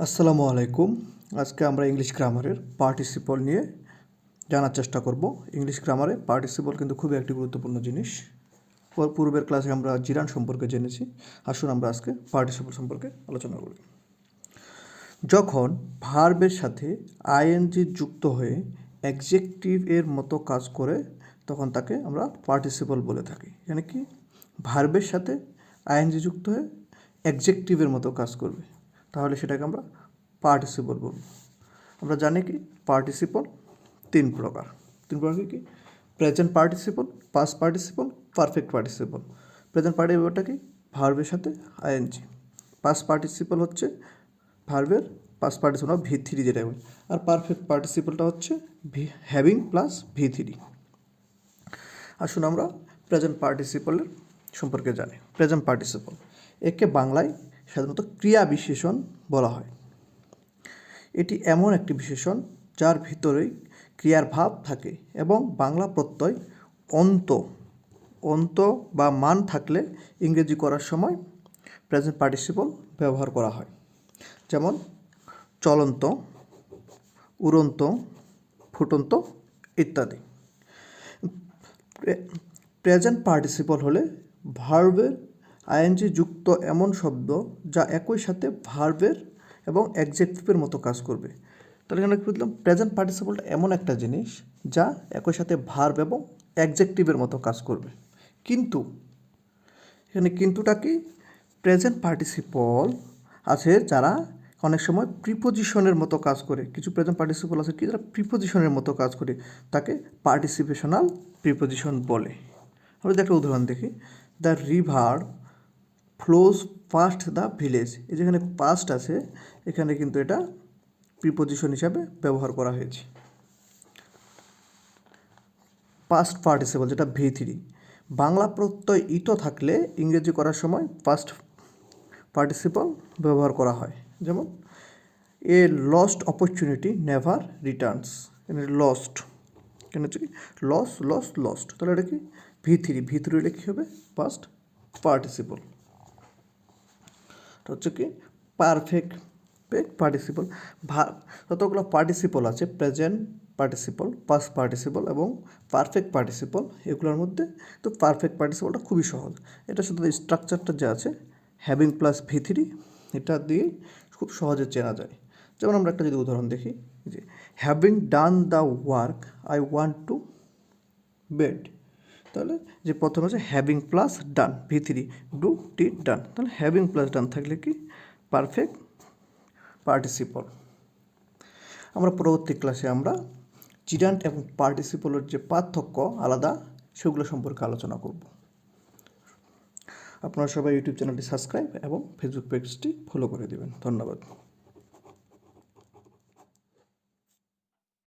আসসালামু আলাইকুম। আজকে আমরা ইংলিশ গ্রামারের পার্টিসিপল নিয়ে জানার চেষ্টা করব। ইংলিশ গ্রামারে পার্টিসিপল কিন্তু খুবই একটি গুরুত্বপূর্ণ জিনিস। পর- পূর্বের ক্লাসে আমরা জিরান সম্পর্কে জেনেছি। আসুন আমরা আজকে পার্টিসিপল সম্পর্কে আলোচনা করি। যখন ভার্বের সাথে আইএনজি যুক্ত হয়ে অ্যাডজেক্টিভ এর মতো কাজ করে, তখন তাকে আমরা পার্টিসিপল বলে থাকি। মানে কি? ভার্বের সাথে আইএনজি যুক্ত হয়ে অ্যাডজেক্টিভের মতো কাজ করবে। তাহলে সেটাকে আমরা পার্টিসিপল বলব। আমরা জানি কি? পার্টিসিপল তিন প্রকার। তিন প্রকার কি present participle past participle perfect participle present পার্টিসিপলটা কি? ভার্বের সাথে আইএনজি পাস্ট পার্টিসিপল হচ্ছে ভার্বের পাস্ট পার্টিসিপল ভি থ্রি যেটা বলি। আর পারফেক্ট পার্টিসিপলটা হচ্ছে V having plus V three আসুন আমরা প্রেজেন্ট পার্টিসিপলের সম্পর্কে জানি। প্রেজেন্ট পার্টিসিপল একে বাংলায় সাধারণত ক্রিয়া বিশেষণ বলা হয়। এটি এমন একটি বিশেষণ যার ভিতরেই ক্রিয়ার ভাব থাকে এবং বাংলা প্রত্যয় অন্ত অন্ত বা মান থাকলে ইংরেজি করার সময় প্রেজেন্ট পার্টিসিপল ব্যবহার করা হয়। যেমন, চলন্ত, উড়ন্ত, ফুটন্ত ইত্যাদি। প্রেজেন্ট পার্টিসিপল হলে ভার্বের আইএনজি যুক্ত এমন শব্দ যা একই সাথে ভার্বের এবং অ্যাডজেক্টিভের মতো কাজ করবে। তাহলে এখানে কি বুঝলাম? প্রেজেন্ট পার্টিসিপলটা এমন একটা জিনিস যা একই সাথে ভার্ব এবং অ্যাডজেক্টিভের মতো কাজ করবে। কিন্তু, এখানে কিন্তুটা কি? প্রেজেন্ট পার্টিসিপল আছে যারা অনেক সময় প্রিপোজিশনের মতো কাজ করে। কিছু প্রেজেন্ট পার্টিসিপল আছে কি? যারা প্রিপোজিশনের মতো কাজ করে। তাকে পার্টিসিপেশনাল প্রিপোজিশন বলে। আমরা একটা উদাহরণ দেখি, the river flows past the village এই যেখানে পাস্ট আছে, এখানে কিন্তু এটা প্রিপোজিশন হিসাবে ব্যবহার করা হয়েছে। পাস্ট পার্টিসিপল যেটা ভি থ্রি বাংলা প্রত্যয় ইত থাকলে ইংরেজি করার সময় পাস্ট পার্টিসিপল ব্যবহার করা হয়। যেমন, a lost opportunity never returns এখানে লস্ট কেন হচ্ছে কি? লস লস লস্ট তাহলে এটা কি? ভি থ্রি ভি থ্রি এটা কী হবে? পাস্ট পার্টিসিপল হচ্ছে কি পারফেক্ট পার্টিসিপল যতগুলো পার্টিসিপল আছে প্রেজেন্ট পার্টিসিপল পাস্ট পার্টিসিপল এবং পারফেক্ট পার্টিসিপল এগুলোর মধ্যে তো পারফেক্ট পার্টিসিপলটা খুবই সহজ। এটা শুধু স্ট্রাকচারটা যে আছে হ্যাভিং প্লাস ভি থ্রি এটা দিয়ে খুব সহজে চেনা যায়। যেমন আমরা একটা যদি উদাহরণ দেখি যে having done the work I want to bed তাহলে যে প্রথমে আছে having plus done V three do T done তাহলে হ্যাভিং প্লাস ডান থাকলে কি? পারফেক্ট পার্টিসিপল আমরা পরবর্তী ক্লাসে আমরা জিরান্ট এবং পার্টিসিপলের যে পার্থক্য আলাদা, সেগুলো সম্পর্কে আলোচনা করব। আপনারা সবাই ইউটিউব চ্যানেলটি সাবস্ক্রাইব এবং ফেসবুক পেজটি ফলো করে দেবেন। ধন্যবাদ।